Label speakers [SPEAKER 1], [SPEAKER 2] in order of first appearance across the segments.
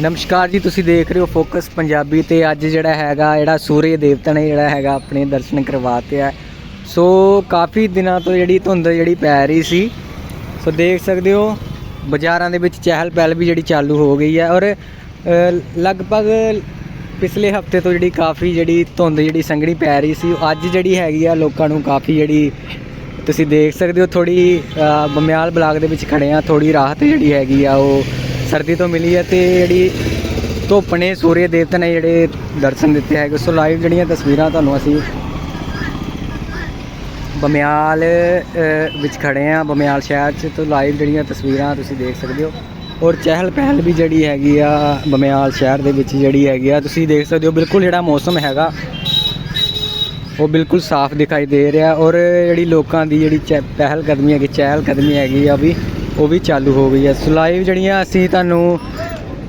[SPEAKER 1] ਨਮਸਕਾਰ ਜੀ, ਤੁਸੀਂ ਦੇਖ ਰਹੇ ਹੋ ਫੋਕਸ ਪੰਜਾਬੀ ਤੇ ਅੱਜ ਜਿਹੜਾ ਹੈਗਾ, ਜਿਹੜਾ ਸੂਰਜ ਦੇਵਤਾ ਨੇ ਜਿਹੜਾ ਹੈਗਾ ਆਪਣੇ ਦਰਸ਼ਨ ਕਰਵਾਤੇ ਆ ਸੋ ਕਾਫੀ ਦਿਨਾਂ ਤੋਂ ਜਿਹੜੀ ਧੁੰਦ ਜਿਹੜੀ ਪੈ ਰਹੀ ਸੀ, ਸੋ ਦੇਖ ਸਕਦੇ ਹੋ, ਬਾਜ਼ਾਰਾਂ ਦੇ ਵਿੱਚ ਚਹਿਲ ਪਹਿਲ ਵੀ ਜਿਹੜੀ ਚਾਲੂ ਹੋ ਗਈ ਹੈ ਔਰ ਲਗਭਗ ਪਿਛਲੇ ਹਫ਼ਤੇ ਤੋਂ ਜਿਹੜੀ ਕਾਫੀ ਜਿਹੜੀ ਧੁੰਦ ਜਿਹੜੀ ਸੰਘਣੀ ਪੈ ਰਹੀ ਸੀ ਅੱਜ ਜਿਹੜੀ ਹੈਗੀ ਆ, ਲੋਕਾਂ ਨੂੰ ਕਾਫੀ ਜਿਹੜੀ ਤੁਸੀਂ ਦੇਖ ਸਕਦੇ ਹੋ ਥੋੜੀ ਬਮਿਆਲ ਬਲਾਕ ਦੇ ਵਿੱਚ ਖੜੇ ਆ ਥੋੜੀ ਰਾਹਤ ਜਿਹੜੀ ਹੈਗੀ ਆ, ਉਹ ਸਰਦੀ ਤੋਂ ਮਿਲੀ ਹੈ ਤੇ ਜਿਹੜੀ ਧੁੱਪ ਨੇ ਸੂਰਜ ਦੇਵਤਾ ਨੇ ਜਿਹੜੇ ਦਰਸ਼ਨ ਦਿੱਤੇ ਹੈਗੇ, ਸੋ ਲਾਈਵ ਜਿਹੜੀਆਂ ਤਸਵੀਰਾਂ ਤੁਹਾਨੂੰ ਅਸੀਂ ਬਮਿਆਲ ਵਿੱਚ ਖੜੇ ਆ ਬਮਿਆਲ ਸ਼ਹਿਰ 'ਚ, ਤੋਂ ਲਾਈਵ ਜਿਹੜੀਆਂ ਤਸਵੀਰਾਂ ਤੁਸੀਂ ਦੇਖ ਸਕਦੇ ਹੋ। ਔਰ ਚਹਿਲ ਪਹਿਲ ਵੀ ਜਿਹੜੀ ਹੈਗੀ ਆ ਬਮਿਆਲ ਸ਼ਹਿਰ ਦੇ ਵਿੱਚ ਜਿਹੜੀ ਹੈਗੀ ਆ, ਤੁਸੀਂ ਦੇਖ ਸਕਦੇ ਹੋ, ਬਿਲਕੁਲ ਜਿਹੜਾ ਮੌਸਮ ਹੈਗਾ, ਉਹ ਬਿਲਕੁਲ ਸਾਫ਼ ਦਿਖਾਈ ਦੇ ਰਿਹਾ। ਔਰ ਜਿਹੜੀ ਲੋਕਾਂ ਦੀ ਜਿਹੜੀ ਚਹਿ- ਪਹਿਲ ਕਦਮੀ ਹੈਗੀ ਚਹਿਲ ਕਦਮੀ ਹੈਗੀ ਆ ਵੀ ਉਹ ਵੀ ਚਾਲੂ ਹੋ ਗਈ ਹੈ। ਸੋ ਲਾਈਵ ਜਿਹੜੀਆਂ ਅਸੀਂ ਤੁਹਾਨੂੰ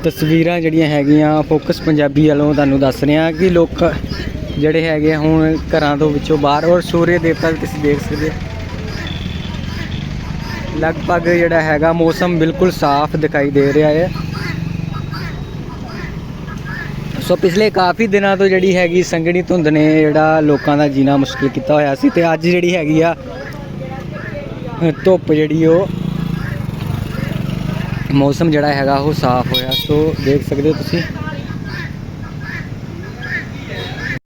[SPEAKER 1] ਤਸਵੀਰਾਂ ਜਿਹੜੀਆਂ ਹੈਗੀਆਂ ਫੋਕਸ ਪੰਜਾਬੀ ਵੱਲੋਂ ਤੁਹਾਨੂੰ ਦੱਸ ਰਹੇ ਹਾਂ ਕਿ ਲੋਕ ਜਿਹੜੇ ਹੈਗੇ ਆ ਹੁਣ ਘਰਾਂ ਤੋਂ ਵਿੱਚੋਂ ਬਾਹਰ ਔਰ ਸੂਰਯ ਦੇਵਤਾ ਵੀ ਤੁਸੀਂ ਦੇਖ ਸਕਦੇ ਹੋ। ਲਗਭਗ ਜਿਹੜਾ ਹੈਗਾ ਮੌਸਮ ਬਿਲਕੁਲ ਸਾਫ਼ ਦਿਖਾਈ ਦੇ ਰਿਹਾ ਹੈ। ਸੋ ਪਿਛਲੇ ਕਾਫੀ ਦਿਨਾਂ ਤੋਂ ਜਿਹੜੀ ਹੈਗੀ ਸੰਘਣੀ ਧੁੰਦ ਨੇ ਜਿਹੜਾ ਲੋਕਾਂ ਦਾ ਜੀਣਾ ਮੁਸ਼ਕਿਲ ਕੀਤਾ ਹੋਇਆ ਸੀ ਤੇ ਅੱਜ ਜਿਹੜੀ ਹੈਗੀ ਆ ਧੁੱਪ ਜਿਹੜੀ ਉਹ ਮੌਸਮ ਜਿਹੜਾ ਹੈਗਾ ਉਹ ਸਾਫ਼ ਹੋਇਆ ਸੋ ਦੇਖ ਸਕਦੇ ਹੋ ਤੁਸੀਂ।